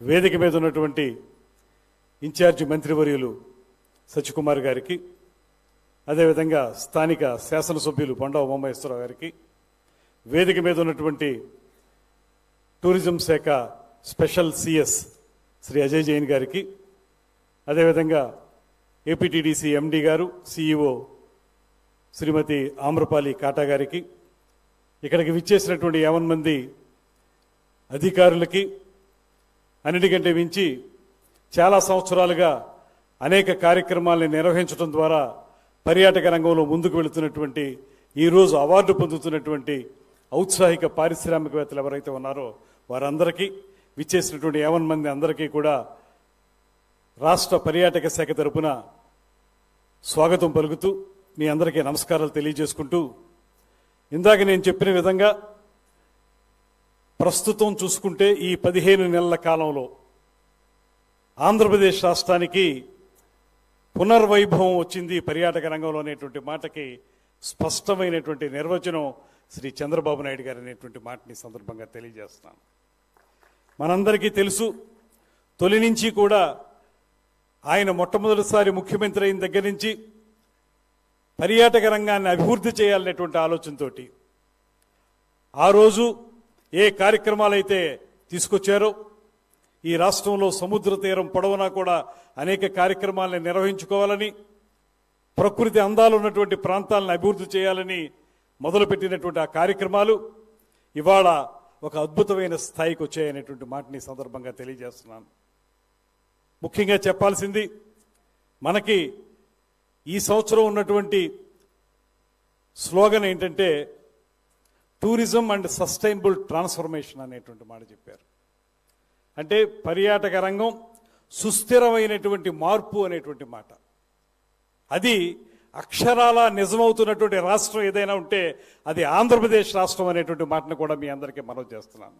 వేదిక మీద ఉన్నటువంటి ఇన్ఛార్జి మంత్రివర్యులు సత్యకుమార్ గారికి అదేవిధంగా స్థానిక శాసనసభ్యులు బొండా ఉమామహేశ్వరరావు గారికి వేదిక మీద ఉన్నటువంటి టూరిజం శాఖ special C S Shri Ajay Jain గారికి అదేవిధంగా ఏపీటీడీసీ ఎండి గారు సిఈఓ శ్రీమతి ఆమ్రపాలి కాటా గారికి ఇక్కడికి విచ్చేసినటువంటి యావన్ మంది అధికారులకి అన్నిటికంటే మించి చాలా సంవత్సరాలుగా అనేక కార్యక్రమాలను నిర్వహించడం ద్వారా పర్యాటక రంగంలో ముందుకు వెళుతున్నటువంటి ఈరోజు అవార్డు పొందుతున్నటువంటి ఔత్సాహిక పారిశ్రామికవేత్తలు ఎవరైతే ఉన్నారో వారందరికీ విచ్చేసినటువంటి యావన్ మంది అందరికీ కూడా రాష్ట్ర పర్యాటక శాఖ తరపున స్వాగతం పలుకుతూ మీ అందరికీ నమస్కారాలు తెలియజేసుకుంటూ ఇందాక నేను చెప్పిన విధంగా ప్రస్తుతం చూసుకుంటే ఈ పదిహేను నెలల కాలంలో ఆంధ్రప్రదేశ్ రాష్ట్రానికి పునర్వైభవం వచ్చింది పర్యాటక రంగంలో అనేటువంటి మాటకి స్పష్టమైనటువంటి నిర్వచనం శ్రీ చంద్రబాబు నాయుడు గారు అనేటువంటి మాటని సందర్భంగా తెలియజేస్తున్నాను. మనందరికీ తెలుసు తొలి నుంచి కూడా ఆయన మొట్టమొదటిసారి ముఖ్యమంత్రి అయిన దగ్గర నుంచి పర్యాటక రంగాన్ని అభివృద్ధి చేయాలనేటువంటి ఆలోచనతోటి ఆ రోజు ఏ కార్యక్రమాలు అయితే తీసుకొచ్చారో ఈ రాష్ట్రంలో సముద్ర తీరం పొడవునా కూడా అనేక కార్యక్రమాలను నిర్వహించుకోవాలని ప్రకృతి అందాలు ఉన్నటువంటి ప్రాంతాలను అభివృద్ధి చేయాలని మొదలుపెట్టినటువంటి ఆ కార్యక్రమాలు ఇవాళ ఒక అద్భుతమైన స్థాయికి వచ్చాయనేటువంటి మాటని ఈ సందర్భంగా తెలియజేస్తున్నాను. ముఖ్యంగా చెప్పాల్సింది మనకి ఈ సంవత్సరం ఉన్నటువంటి స్లోగన్ ఏంటంటే టూరిజం అండ్ సస్టైనబుల్ ట్రాన్స్ఫర్మేషన్ అనేటువంటి మాట చెప్పారు. అంటే పర్యాటక రంగం సుస్థిరమైనటువంటి మార్పు అనేటువంటి మాట. అది అక్షరాల నిజమవుతున్నటువంటి రాష్ట్రం ఏదైనా ఉంటే అది ఆంధ్రప్రదేశ్ రాష్ట్రం అనేటువంటి మాటను కూడా మీ అందరికీ మనవి చేస్తున్నాను.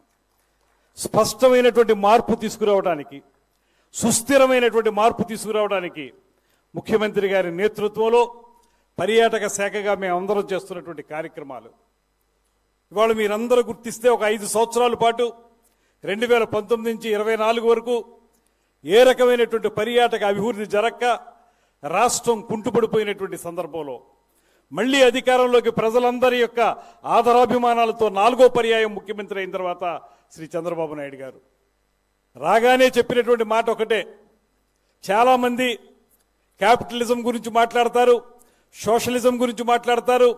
స్పష్టమైనటువంటి మార్పు తీసుకురావడానికి సుస్థిరమైనటువంటి మార్పు తీసుకురావడానికి ముఖ్యమంత్రి గారి నేతృత్వంలో పర్యాటక శాఖగా మేము అందరం చేస్తున్నటువంటి కార్యక్రమాలు ఇవాళ మీరందరూ గుర్తిస్తే ఒక ఐదు సంవత్సరాల పాటు రెండు వేల పంతొమ్మిది నుంచి ఇరవై నాలుగు వరకు ఏ రకమైనటువంటి పర్యాటక అభివృద్ధి జరక్క రాష్ట్రం కుంటుపడిపోయినటువంటి సందర్భంలో. మళ్ళీ అధికారంలోకి ప్రజలందరి యొక్క ఆదరాభిమానాలతో నాలుగో పర్యాయం ముఖ్యమంత్రి అయిన తర్వాత శ్రీ చంద్రబాబు నాయుడు గారు. రాగానే చెప్పినటువంటి మాట ఒకటే. చాలామంది క్యాపిటలిజం గురించి మాట్లాడతారు సోషలిజం గురించి మాట్లాడతారు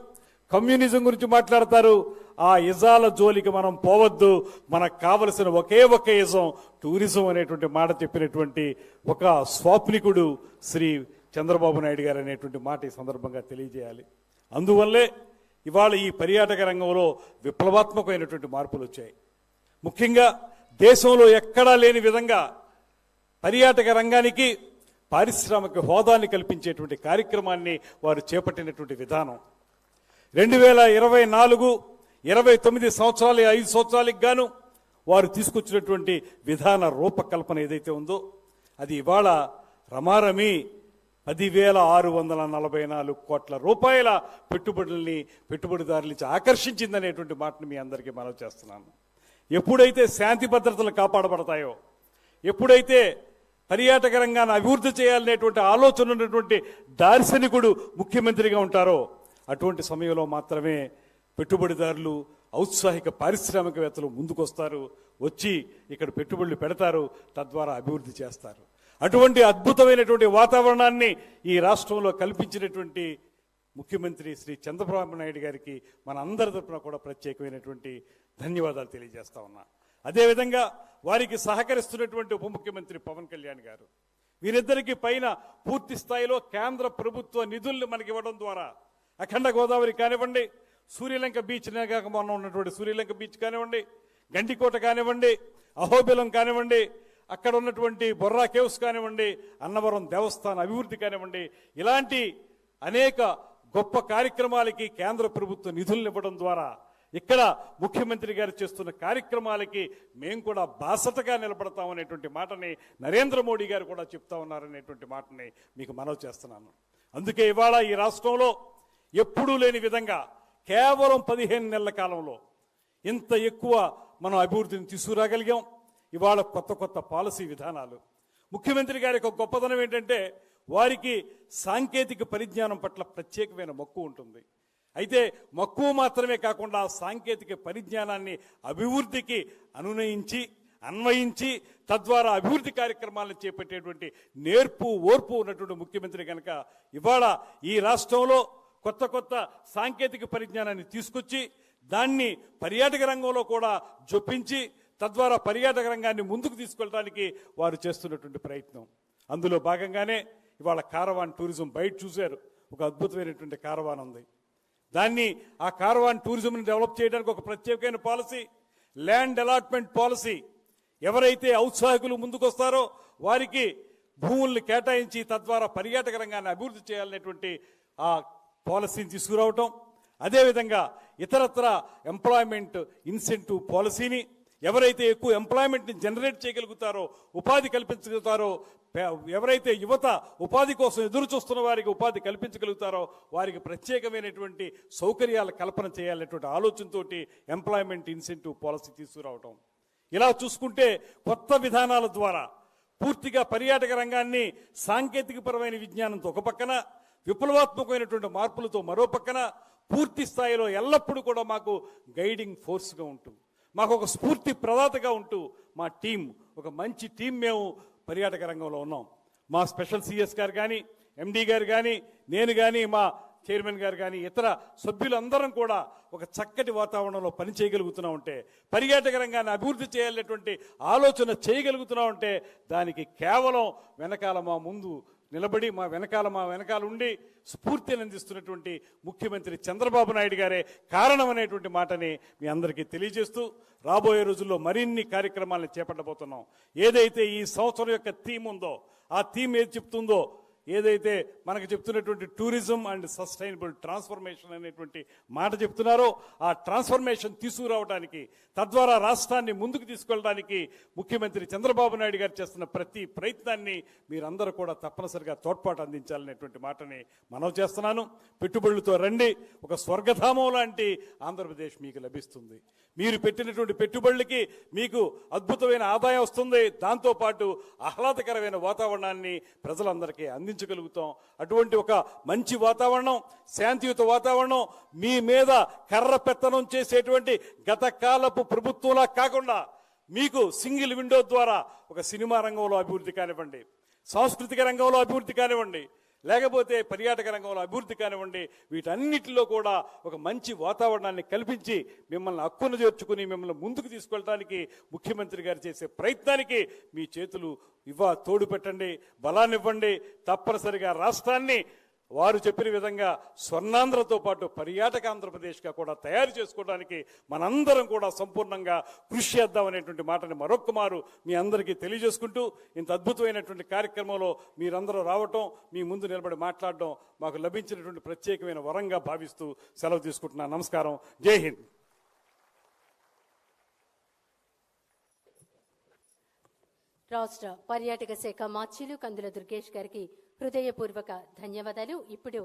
కమ్యూనిజం గురించి మాట్లాడతారు ఆ ఇజాల జోలికి మనం పోవద్దు. మనకు కావలసిన ఒకే ఒక ఇజం టూరిజం అనేటువంటి మాట చెప్పినటువంటి ఒక స్వాప్నికుడు శ్రీ చంద్రబాబు నాయుడు గారు అనేటువంటి మాట ఈ సందర్భంగా తెలియజేయాలి. అందువల్లే ఇవాళ ఈ పర్యాటక రంగంలో విప్లవాత్మకమైనటువంటి మార్పులు వచ్చాయి. ముఖ్యంగా దేశంలో ఎక్కడా లేని విధంగా పర్యాటక రంగానికి పారిశ్రామిక హోదాని కల్పించేటువంటి కార్యక్రమాన్ని వారు చేపట్టినటువంటి విధానం. రెండు వేల ఇరవై నాలుగు ఇరవై తొమ్మిది సంవత్సరాలు ఐదు సంవత్సరాలకు గాను వారు తీసుకొచ్చినటువంటి విధాన రూపకల్పన ఏదైతే ఉందో అది ఇవాళ రమారమి పదివేల ఆరు వందల నలభై నాలుగు కోట్ల రూపాయల పెట్టుబడుల్ని పెట్టుబడిదారుల నుంచి ఆకర్షించిందనేటువంటి మాటను మీ అందరికీ మనవి చేస్తున్నాను. ఎప్పుడైతే శాంతి భద్రతలు కాపాడబడతాయో ఎప్పుడైతే పర్యాటక రంగాన్ని అభివృద్ధి చేయాలనేటువంటి ఆలోచన ఉన్నటువంటి దార్శనికుడు ముఖ్యమంత్రిగా ఉంటారో అటువంటి సమయంలో మాత్రమే పెట్టుబడిదారులు ఔత్సాహిక పారిశ్రామికవేత్తలు ముందుకొస్తారు వచ్చి ఇక్కడ పెట్టుబడులు పెడతారు తద్వారా అభివృద్ధి చేస్తారు. అటువంటి అద్భుతమైనటువంటి వాతావరణాన్ని ఈ రాష్ట్రంలో కల్పించినటువంటి ముఖ్యమంత్రి శ్రీ చంద్రబాబు నాయుడు గారికి మన అందరి తరపున కూడా ప్రత్యేకమైనటువంటి ధన్యవాదాలు తెలియజేస్తా ఉన్నా. అదేవిధంగా వారికి సహకరిస్తున్నటువంటి ఉప ముఖ్యమంత్రి పవన్ కళ్యాణ్ గారు వీరిద్దరికీ పైన పూర్తి స్థాయిలో కేంద్ర ప్రభుత్వ నిధుల్ని మనకి ఇవ్వడం ద్వారా అఖండ గోదావరి కానివ్వండి సూర్యలంక బీచ్ కాక మొన్న ఉన్నటువంటి సూర్యలంక బీచ్ కానివ్వండి గండికోట కానివ్వండి అహోబిలం కానివ్వండి అక్కడ ఉన్నటువంటి బొర్రా కేవ్స్ కానివ్వండి అన్నవరం దేవస్థాన అభివృద్ధి కానివ్వండి ఇలాంటి అనేక గొప్ప కార్యక్రమాలకి కేంద్ర ప్రభుత్వ నిధులను ఇవ్వడం ద్వారా ఇక్కడ ముఖ్యమంత్రి గారు చేస్తున్న కార్యక్రమాలకి మేము కూడా బాసటగా నిలబడతామనేటువంటి మాటని నరేంద్ర మోడీ గారు కూడా చెప్తా ఉన్నారనేటువంటి మాటని మీకు మనవి చేస్తున్నాను. అందుకే ఇవాళ ఈ రాష్ట్రంలో ఎప్పుడూ లేని విధంగా కేవలం పదిహేను నెలల కాలంలో ఇంత ఎక్కువ మనం అభివృద్ధిని తీసుకురాగలిగాం. ఇవాళ కొత్త కొత్త పాలసీ విధానాలు. ముఖ్యమంత్రి గారి యొక్క గొప్పతనం ఏంటంటే వారికి సాంకేతిక పరిజ్ఞానం పట్ల ప్రత్యేకమైన మక్కువ ఉంటుంది. అయితే మక్కువ మాత్రమే కాకుండా సాంకేతిక పరిజ్ఞానాన్ని అభివృద్ధికి అనునయించి అన్వయించి తద్వారా అభివృద్ధి కార్యక్రమాలను చేపట్టేటువంటి నేర్పు ఓర్పు ఉన్నటువంటి ముఖ్యమంత్రి కనుక ఇవాళ ఈ రాష్ట్రంలో కొత్త కొత్త సాంకేతిక పరిజ్ఞానాన్ని తీసుకొచ్చి దాన్ని పర్యాటక రంగంలో కూడా జొప్పించి తద్వారా పర్యాటక రంగాన్ని ముందుకు తీసుకెళ్ళడానికి వారు చేస్తున్నటువంటి ప్రయత్నం. అందులో భాగంగానే ఇవాళ కారవాన్ టూరిజం బయట చూశారు. ఒక అద్భుతమైనటువంటి కారవాన్ ఉంది. దాన్ని ఆ కారవాన్ టూరిజంని డెవలప్ చేయడానికి ఒక ప్రత్యేకమైన పాలసీ ల్యాండ్ అలాట్మెంట్ పాలసీ ఎవరైతే ఔత్సాహికులు ముందుకొస్తారో వారికి భూముల్ని కేటాయించి తద్వారా పర్యాటక రంగాన్ని అభివృద్ధి చేయాలనేటువంటి ఆ పాలసీని తీసుకురావటం అదేవిధంగా ఇతరత్ర ఎంప్లాయ్మెంట్ ఇన్సెంటివ్ పాలసీని ఎవరైతే ఎక్కువ ఎంప్లాయ్మెంట్ని జనరేట్ చేయగలుగుతారో ఉపాధి కల్పించగలుగుతారో ఎవరైతే యువత ఉపాధి కోసం ఎదురు చూస్తున్న వారికి ఉపాధి కల్పించగలుగుతారో వారికి ప్రత్యేకమైనటువంటి సౌకర్యాల కల్పన చేయాలనేటువంటి ఆలోచనతోటి ఎంప్లాయ్మెంట్ ఇన్సెంటివ్ పాలసీ తీసుకురావటం. ఇలా చూసుకుంటే కొత్త విధానాల ద్వారా పూర్తిగా పర్యాటక రంగాన్ని సాంకేతికపరమైన విజ్ఞానంతో ఒక పక్కన విప్లవాత్మకమైనటువంటి మార్పులతో మరో పక్కన పూర్తి స్థాయిలో ఎల్లప్పుడూ కూడా మాకు గైడింగ్ ఫోర్స్గా ఉంటూ మాకు ఒక స్ఫూర్తి ప్రదాతగా ఉంటూ మా టీం ఒక మంచి టీం మేము పర్యాటక రంగంలో ఉన్నాం. మా స్పెషల్ సిఎస్ గారు కానీ ఎండి గారు కానీ నేను కానీ మా చైర్మన్ గారు కానీ ఇతర సభ్యులందరం కూడా ఒక చక్కటి వాతావరణంలో పని చేయగలుగుతున్నా ఉంటే పర్యాటక రంగాన్ని అభివృద్ధి చేయాలనేటువంటి ఆలోచన చేయగలుగుతున్నా ఉంటే దానికి కేవలం వెనకాల మా ముందు నిలబడి మా వెనకాల మా వెనకాల ఉండి స్ఫూర్తిని అందిస్తున్నటువంటి ముఖ్యమంత్రి చంద్రబాబు నాయుడు గారే కారణం అనేటువంటి మాటని మీ అందరికీ తెలియజేస్తూ రాబోయే రోజుల్లో మరిన్ని కార్యక్రమాలను చేపట్టబోతున్నాం. ఏదైతే ఈ సంవత్సరం యొక్క థీమ్ ఉందో ఆ థీమ్ ఏది చెప్తుందో ఏదైతే మనకు చెప్తున్నటువంటి టూరిజం అండ్ సస్టైనబుల్ ట్రాన్స్ఫర్మేషన్ అనేటువంటి మాట చెప్తున్నారో ఆ ట్రాన్స్ఫర్మేషన్ తీసుకురావడానికి తద్వారా రాష్ట్రాన్ని ముందుకు తీసుకెళ్ళడానికి ముఖ్యమంత్రి చంద్రబాబు నాయుడు గారు చేస్తున్న ప్రతి ప్రయత్నాన్ని మీరందరూ కూడా తప్పనిసరిగా తోడ్పాటు అందించాలనేటువంటి మాటని మనవి చేస్తున్నాను. పెట్టుబడులతో రండి. ఒక స్వర్గధామం లాంటి ఆంధ్రప్రదేశ్ మీకు లభిస్తుంది. మీరు పెట్టినటువంటి పెట్టుబడులకి మీకు అద్భుతమైన ఆదాయం వస్తుంది. దాంతోపాటు ఆహ్లాదకరమైన వాతావరణాన్ని ప్రజలందరికీ అందించగలుగుతాం. అటువంటి ఒక మంచి వాతావరణం శాంతియుత వాతావరణం మీ మీద కర్ర పెత్తనం చేసేటువంటి గత కాలపు ప్రభుత్వంలా కాకుండా మీకు సింగిల్ విండో ద్వారా ఒక సినిమా రంగంలో అభివృద్ధి కానివ్వండి సాంస్కృతిక రంగంలో అభివృద్ధి కానివ్వండి లేకపోతే పర్యాటక రంగంలో అభివృద్ధి కానివ్వండి వీటన్నిటిలో కూడా ఒక మంచి వాతావరణాన్ని కల్పించి మిమ్మల్ని హక్కును చేర్చుకుని మిమ్మల్ని ముందుకు తీసుకెళ్ళడానికి ముఖ్యమంత్రి గారు చేసే ప్రయత్నానికి మీ చేతులు ఇవ్వ తోడు పెట్టండి బలాన్నివ్వండి తప్పనిసరిగా రాష్ట్రాన్ని వారు చెప్పిన విధంగా స్వర్ణాంధ్రతో పాటు పర్యాటక ఆంధ్రప్రదేశ్గా కూడా తయారు చేసుకోవడానికి మనందరం కూడా సంపూర్ణంగా కృషి చేద్దాం అనేటువంటి మాటని మరొక్కమారు మీ అందరికీ తెలియజేసుకుంటూ ఇంత అద్భుతమైనటువంటి కార్యక్రమంలో మీరందరూ రావటం మీ ముందు నిలబడి మాట్లాడడం మాకు లభించినటువంటి ప్రత్యేకమైన వరంగా భావిస్తూ సెలవు తీసుకుంటున్నాను నమస్కారం. జై హింద్. రాష్ట్ర పర్యాటక శాఖ మాచీలు కందుల దుర్గేష్ గారికి హృదయపూర్వక ధన్యవాదాలు. ఇప్పుడు